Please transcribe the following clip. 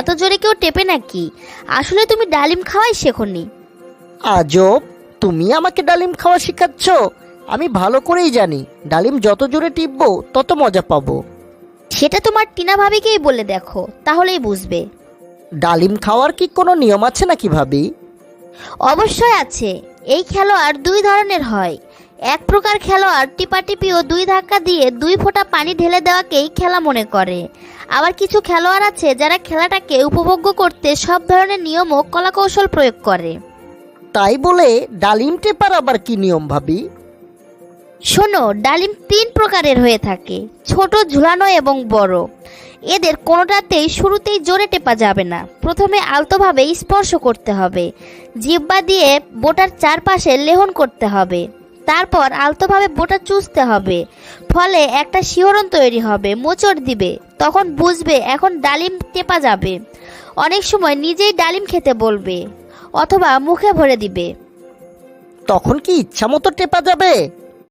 এত জোরে কেউ টেপে নাকি? আসলে তুমি ডালিম খাওয়াই শেখনি। আজব তুমি আমাকে ডালিম খাওয়া শেখাচ্ছ? আমি ভালো করেই জানি ডালিম যত জোরে টিপবো তত মজা পাবো। সেটা তোমার টিনা ভাবিকেই বলে দেখো তাহলেই বুঝবে। ডালিম খাওয়ার কি কোনো নিয়ম আছে নাকি ভাবি? অবশ্যই আছে এই খেলোয়াড় দুই ধরনের হয়। এক প্রকার খেলোয়াড় টিপাটিপি ও দুই ধাক্কা দিয়ে দুই ফোঁটা পানি ঢেলে দেওয়াকেই খেলা মনে করে। আবার কিছু খেলোয়াড় আছে যারা খেলাটাকে উপভোগ্য করতে সব ধরনের নিয়ম ও কলাকৌশল প্রয়োগ করে। তাই বলে ডালিম টেপার আবার কি নিয়ম ভাবি? শোনো ডালিম তিন প্রকারের হয়ে থাকে ছোট ঝুলানো এবং বড়। এদের কোনোটাতেই শুরুতেই জোরে টেপা যাবে না। প্রথমে আলতোভাবে স্পর্শ করতে হবে। জিব্বা দিয়ে বোটার চারপাশে লেহন করতে হবে। তারপর আলতোভাবে বোটা চুষতে হবে। ফলে একটা শিহরণ তৈরি হবে, মোচড় দিবে। তখন বুঝবে এখন ডালিম টেপা যাবে। অনেক সময় নিজেই ডালিম খেতে বলবে, অথবা মুখে ভরে দিবে। তখন কি ইচ্ছা মতো টেপা যাবে?